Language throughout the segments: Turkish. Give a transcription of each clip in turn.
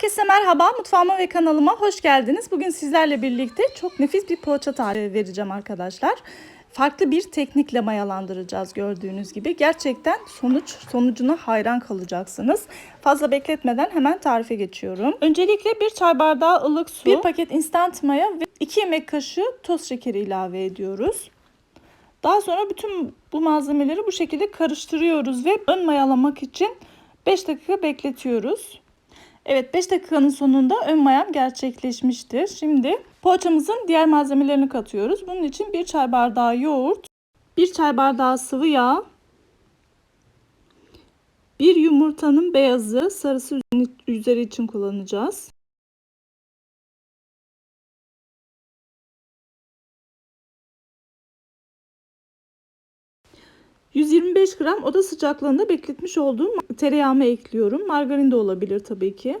Herkese merhaba, mutfağıma ve kanalıma hoş geldiniz. Bugün sizlerle birlikte çok nefis bir poğaça tarifi vereceğim arkadaşlar. Farklı bir teknikle mayalandıracağız gördüğünüz gibi. Gerçekten sonuç sonucuna hayran kalacaksınız. Fazla bekletmeden hemen tarife geçiyorum. Öncelikle bir çay bardağı ılık su, bir paket instant maya ve 2 yemek kaşığı toz şekeri ilave ediyoruz. Daha sonra bütün bu malzemeleri bu şekilde karıştırıyoruz ve ön mayalamak için 5 dakika bekletiyoruz. Evet 5 dakikanın sonunda ön mayam gerçekleşmiştir. Şimdi poğaçamızın diğer malzemelerini katıyoruz. Bunun için bir çay bardağı yoğurt, bir çay bardağı sıvı yağ, bir yumurtanın beyazı, sarısı üzeri için kullanacağız. ...125 gram oda sıcaklığında bekletmiş olduğum tereyağımı ekliyorum. Margarin de olabilir tabii ki.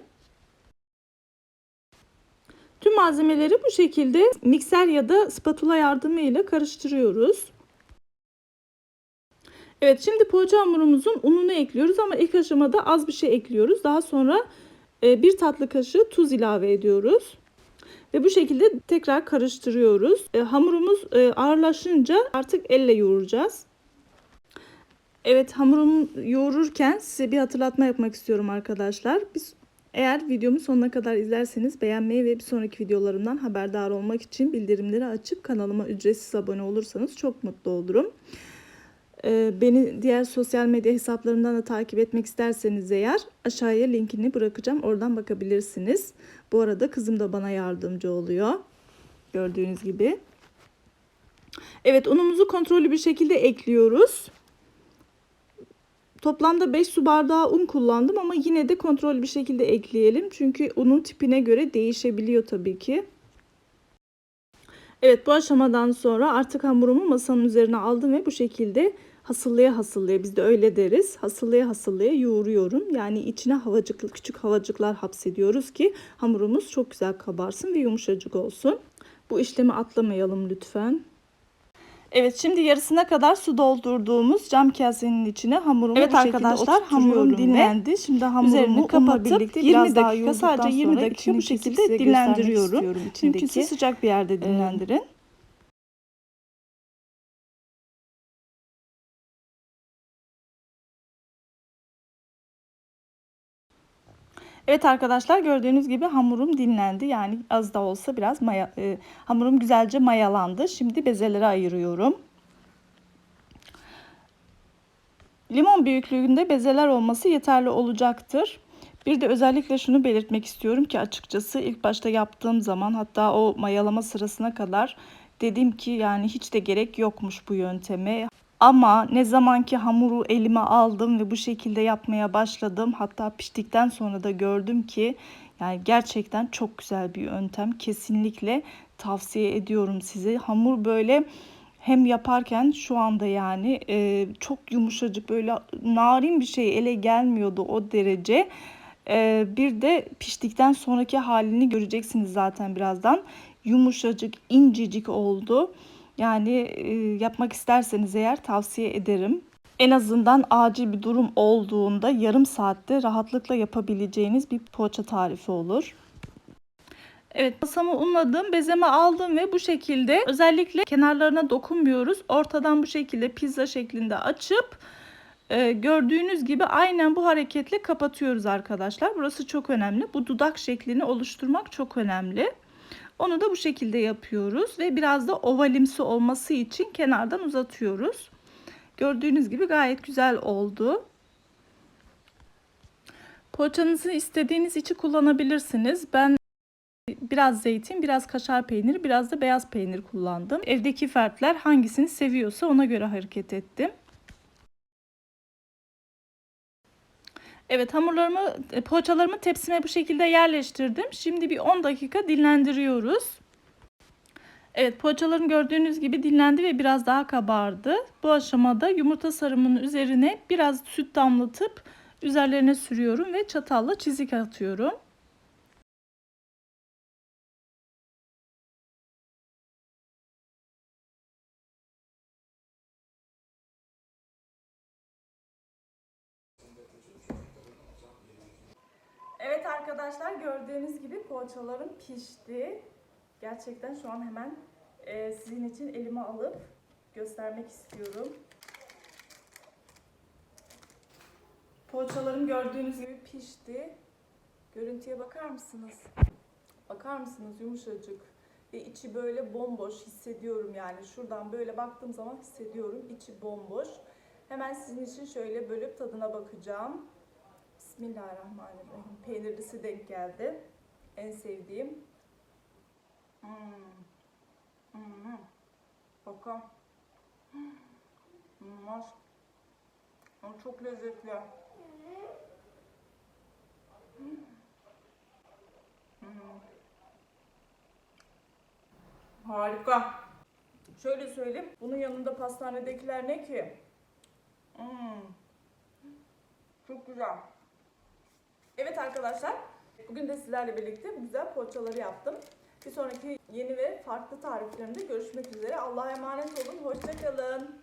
Tüm malzemeleri bu şekilde mikser ya da spatula yardımıyla karıştırıyoruz. Evet şimdi poğaça hamurumuzun ununu ekliyoruz ama ilk aşamada az bir şey ekliyoruz. Daha sonra bir tatlı kaşığı tuz ilave ediyoruz. Ve bu şekilde tekrar karıştırıyoruz. Hamurumuz ağırlaşınca artık elle yoğuracağız. Evet hamurumu yoğururken size bir hatırlatma yapmak istiyorum arkadaşlar. Biz eğer videomu sonuna kadar izlerseniz beğenmeyi ve bir sonraki videolarımdan haberdar olmak için bildirimleri açıp kanalıma ücretsiz abone olursanız çok mutlu olurum. Ee, beni diğer sosyal medya hesaplarımdan da takip etmek isterseniz eğer aşağıya linkini bırakacağım. Oradan bakabilirsiniz. Bu arada kızım da bana yardımcı oluyor. Gördüğünüz gibi. Evet unumuzu kontrollü bir şekilde ekliyoruz. Toplamda 5 su bardağı un kullandım ama yine de kontrollü bir şekilde ekleyelim. Çünkü unun tipine göre değişebiliyor tabii ki. Evet bu aşamadan sonra artık hamurumu masanın üzerine aldım ve bu şekilde hasıllaya hasıllaya biz de öyle deriz. Hasıllaya hasıllaya yoğuruyorum. Yani içine havacıklı küçük havacıklar hapsediyoruz ki hamurumuz çok güzel kabarsın ve yumuşacık olsun. Bu işlemi atlamayalım lütfen. Evet şimdi yarısına kadar su doldurduğumuz cam kasenin içine hamurumu evet, bu arkadaşlar hamurum dinlendi. Şimdi hamurumu kapatıp 20 dakika sadece 20 dakika bu şekilde dinlendiriyorum. Mümkünse sıcak bir yerde dinlendirin. Ee, Evet arkadaşlar gördüğünüz gibi hamurum dinlendi. Yani az da olsa biraz maya, e, hamurum güzelce mayalandı. Şimdi bezelere ayırıyorum. Limon büyüklüğünde bezeler olması yeterli olacaktır. Bir de özellikle şunu belirtmek istiyorum ki açıkçası ilk başta yaptığım zaman hatta o mayalama sırasına kadar dedim ki yani hiç de gerek yokmuş bu yönteme. Ama ne zaman ki hamuru elime aldım ve bu şekilde yapmaya başladım hatta piştikten sonra da gördüm ki yani gerçekten çok güzel bir yöntem. Kesinlikle tavsiye ediyorum size. Hamur böyle hem yaparken şu anda yani e, çok yumuşacık böyle narin bir şey ele gelmiyordu o derece. E, bir de piştikten sonraki halini göreceksiniz zaten birazdan. Yumuşacık, incecik oldu. Yani e, yapmak isterseniz eğer tavsiye ederim. En azından acil bir durum olduğunda yarım saatte rahatlıkla yapabileceğiniz bir poğaça tarifi olur. Evet masamı unladım, bezeme aldım ve bu şekilde özellikle kenarlarına dokunmuyoruz. Ortadan bu şekilde pizza şeklinde açıp e, gördüğünüz gibi aynen bu hareketle kapatıyoruz arkadaşlar. Burası çok önemli. Bu dudak şeklini oluşturmak çok önemli. Onu da bu şekilde yapıyoruz ve biraz da ovalimsi olması için kenardan uzatıyoruz. Gördüğünüz gibi gayet güzel oldu. Poğaçanızı istediğiniz içi kullanabilirsiniz. Ben biraz zeytin, biraz kaşar peyniri, biraz da beyaz peynir kullandım. Evdeki fertler hangisini seviyorsa ona göre hareket ettim. Evet hamurlarımı, e, poğaçalarımı tepsime bu şekilde yerleştirdim. Şimdi bir 10 dakika dinlendiriyoruz. Evet poğaçalarım gördüğünüz gibi dinlendi ve biraz daha kabardı. Bu aşamada yumurta sarımının üzerine biraz süt damlatıp üzerlerine sürüyorum ve çatalla çizik atıyorum. Evet arkadaşlar gördüğünüz gibi poğaçalarım pişti. Gerçekten şu an hemen e, sizin için elime alıp göstermek istiyorum. Poğaçalarım gördüğünüz gibi pişti. Görüntüye bakar mısınız? Bakar mısınız yumuşacık ve içi böyle bomboş hissediyorum yani. Şuradan böyle baktığım zaman hissediyorum içi bomboş. Hemen sizin için şöyle bölüp tadına bakacağım. Bismillahirrahmanirrahim. Peynirlisi denk geldi. En sevdiğim. Hmm. Hmm. Bakın. Hmm. Ama Çok lezzetli. Hmm. Harika. Şöyle söyleyeyim. Bunun yanında pastanedekiler ne ki? Hmm. Çok güzel. Evet arkadaşlar. Bugün de sizlerle birlikte güzel poğaçaları yaptım. Bir sonraki yeni ve farklı tariflerimde görüşmek üzere. Allah'a emanet olun. Hoşçakalın.